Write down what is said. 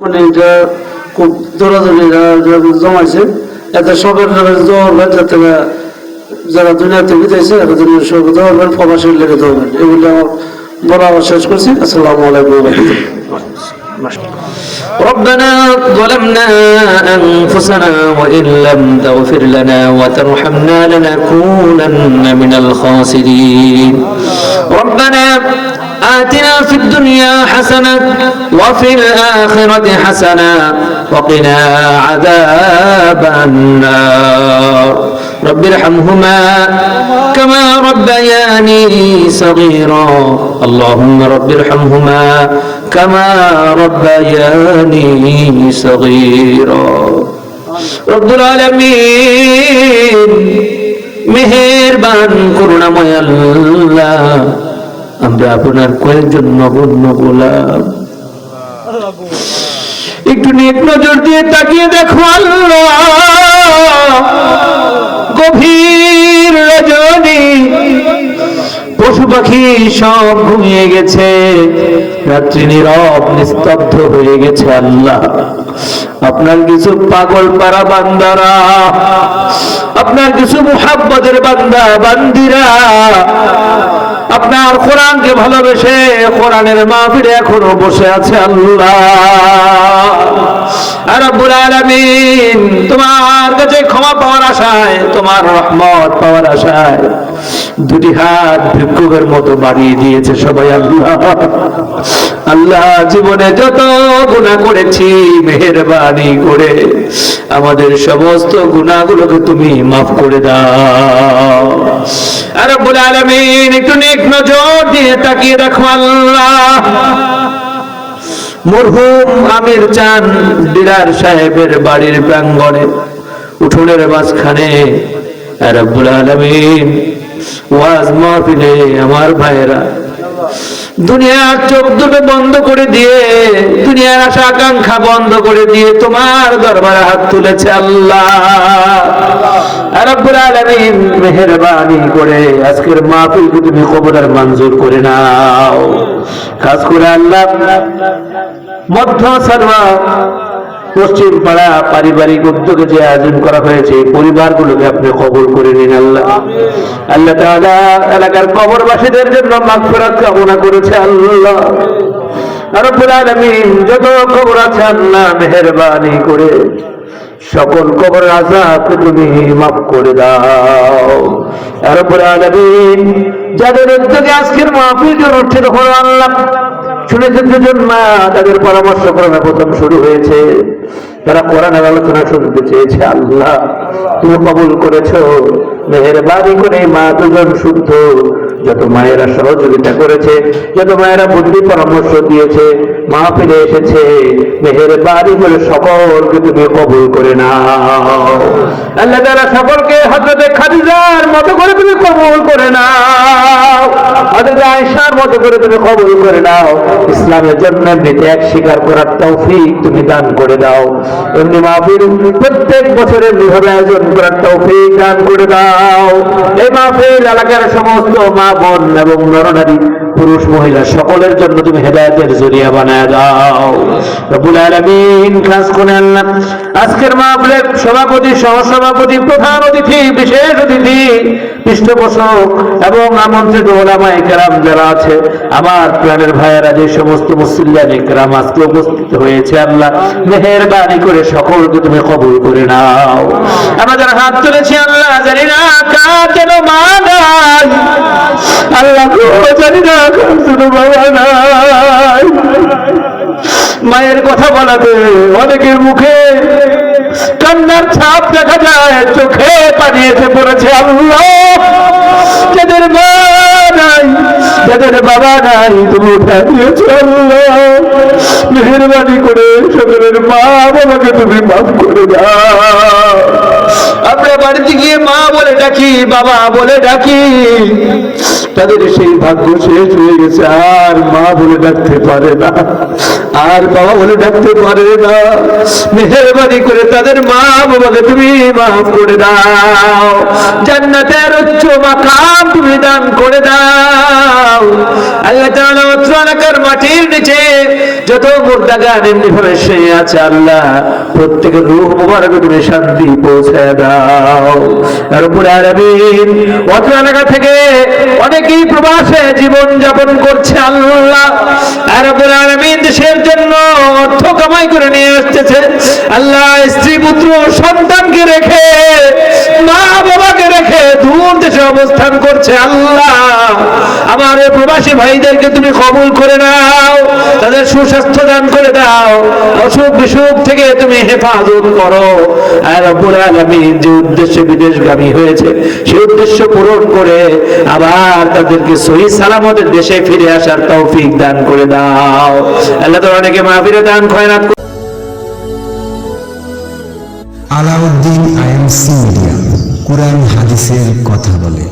মানে এটা খুব দৌড়াদৌড়ি জমাইছে এতে সবের দৌড়বেন যাতে যারা দুনিয়াতে বিদাইছে এরা দুনিয়ার সব দৌড়বেন প্রবাসের লেগে দৌড়বেন এগুলি আমার বলা আবার শেষ করছি আসসালামু আলাইকুম ওয়া রাহমাতুল্লাহ। ربنا ظلمنا أنفسنا وإن لم تغفر لنا وترحمنا لنكونن من الخاسرين ربنا آتنا في الدنيا حسنة وفي الآخرة حسنة وقنا عذاب النار رب ارحمهما كما ربياني صغيرا اللهم رب ارحمهما كما ربياني صغيرا رب العالمين মেহেরবান করুণাময় আল্লাহ আমরা আপনার কয়েকজন নগণ্য গোলাম একটু নেক নজর দিয়ে তাকিয়ে দেখো আল্লাহ। গভীর রজনী। পশু পাখি সব ঘুমিয়ে গেছে। রাত্রি নীরব নিস্তব্ধ হয়ে গেছে আল্লাহ। আপনার কিছু পাগল পারা বান্দারা, আপনার কিছু মুহাব্বতের বান্দা, বান্দিরা, আপনার কোরআনকে ভালোবেসে কোরআনের মাহফিলে এখনও বসে আছে আল্লাহ। রব্বুল আলামিন, তোমার কাছে ক্ষমা পাওয়ার আশায়, তোমার রহমত পাওয়ার আশায় দুটি হাত ভিক্ষুকের মতো বাড়িয়ে দিয়েছে সবাই আল্লাহ। আল্লাহ জীবনে যত গুণা করেছি, মেহেরবানি করে আমাদের সমস্ত গুণাগুলোকে তুমি মাফ করে দাও। আর রব্বুল আলামিন, একটু নেক নজর দিয়ে তাকিয়ে রাখো আল্লাহ। মরহুম আমির চান ডিলার সাহেবের বাড়ির প্রাঙ্গণে, উঠোনের মাঝখানে। রব্বুল আলামিন, ওয়াজ মাহফিলে আমার ভাইয়েরা, দুনিয়ার চোখ দুটো বন্ধ করে দিয়ে, দুনিয়ার আশা আকাঙ্ক্ষা বন্ধ করে দিয়ে তোমার দরবারে হাত তুলেছে আল্লাহ। রব্বুল আলামিন মেহেরবানি করে আজকের মাহফিলকে তুমি কবরের মঞ্জুর করে নাও। খাস করে আল্লাহ মধ্য সারওয়া পশ্চিম পাড়া পারিবারিক উদ্যোগে যে আয়োজন করা হয়েছে পরিবারগুলোকে আপনি কবর করে নিন আল্লাহ। আল্লাহ তাআলা এলাকার কবরবাসীদের জন্য মাগফিরাত কামনা করেছে আল্লাহ। রব্বুল আলামিন যত কবর আছে আল্লাহ মেহেরবানি করে সকল কবর আজাবকে তুমি মাফ করে দাও। রব্বুল আলামিন যাদের উদ্যোগে আজকের মাহফিল অনুষ্ঠিত হলো আল্লাহ শুনেছেন দুজন মা, তাদের পরামর্শ ক্রমে প্রথম শুরু হয়েছে। তারা কোরআনের আলোচনা শুনতে চেয়েছে, আল্লাহ, তুমি কবুল করেছ। মেহেরবানি করে মা দুজন শুদ্ধ, যত মায়েরা সহযোগিতা করেছে, যত মায়েরা বুদ্ধি পরামর্শ দিয়েছে, মা ফিরে এসেছে। মেহেরবানি করে সকলকে তুমি কবুল করে নাও। আল্লাহ তারা সকলকে হজরতে খাদিজার মতো করে তুমি কবুল করে নাও। হজরতে আয়েশার মতো করে তুমি কবুল করে নাও। ইসলামের জন্য ত্যাগ স্বীকার করার তৌফিক তুমি দান করে দাও। এমনি মাহফিল প্রত্যেক বছরের এমনিভাবে আয়োজন করার তৌফিক দান করে দাও। এই মাহফিল এলাকার সমস্ত মা বোন এবং নরনারী পুরুষ, মহিলা, সকলের জন্য তুমি হেদায়তের জরিয়া বানায় দাও। রব্বুল আলামিন খাস করে আল্লাহ আজকের মাহফিলের সভাপতি, সহসভাপতি, প্রধান অতিথি, বিশেষ অতিথি, পৃষ্ঠপোষক এবং আমন্ত্রিত ওলামায়ে কেরাম যারা আছে, আমার প্রাণের ভাইয়েরা, যে সমস্ত মুসলিয়ান কেরাম আজকে উপস্থিত হয়েছে, আল্লাহ মেহেরবানি করে সকলকে তুমি কবুল করে নাও। আমরা যারা হাত তুলেছি আল্লাহ, জানি না কার যেন মা নাই আল্লাহ না মায়ের কথা বলাতে অনেকের মুখে কান্নার ছাপ দেখা যায়, চোখে পানি এসে পড়েছে আল্লাহ। যাদের মা নাই, যাদের বাবা নাই, তুমি উঠে মেহরবানি করে সকলের মা বাবাকে তুমি মাফ করে দাও। আমরা বাড়িতে গিয়ে মা বলে ডাকি, বাবা বলে ডাকি। তাদের সেই ভাগ্য শেষ হয়ে গেছে, আর মা বলে ডাকতে পারে না, আর বাবা বলে ডাকতে পারে না। মেহরবানি করে তাদের মা বাবাকে তুমি মাফ করে দাও, জান্নাতের উচ্চ মাকাম তুমি দান করে দাও। আল্লাহ তাআলা অত্র এলাকার মাটির নিচে যত মুর্দাগান এমনি ভাবে শুয়ে আছে, আল্লাহ প্রত্যেকের রূহ মুবারক তুমি শান্তি পৌঁছায় দাও। রব্বুল আলামিন অত্র এলাকা থেকে অনেকেই প্রবাসে জীবন যাপন করছে আল্লাহ। দেশের জন্য অর্থ কামাই করে নিয়ে আসতেছে। আল্লাহ স্ত্রী, পুত্র, সন্তানকে রেখে মা বাবাকে রেখে দূর দেশে অবস্থান করছে আল্লাহ। আমার প্রবাসী ভাইদেরকে তুমি কবুল করে নাও, তাদের সুস্বাস্থ্য দান করে দাও, অসুখ বিসুখ থেকে তুমি হেফাজত করো। রব্বুল আলামিন যে উদ্দেশ্যে বিদেশগামী হয়েছে সেই উদ্দেশ্য পূরণ করে আবার তাদেরকে সহি সালামতের দেশে ফিরে আসার তৌফিক দান করে দাও। আল্লাহ তো অনেকে মাহফিরে দান, খয়রাত আলাউদ্দিন আইএমসি মিডিয়া, কোরআন হাদিসের কথা বলে।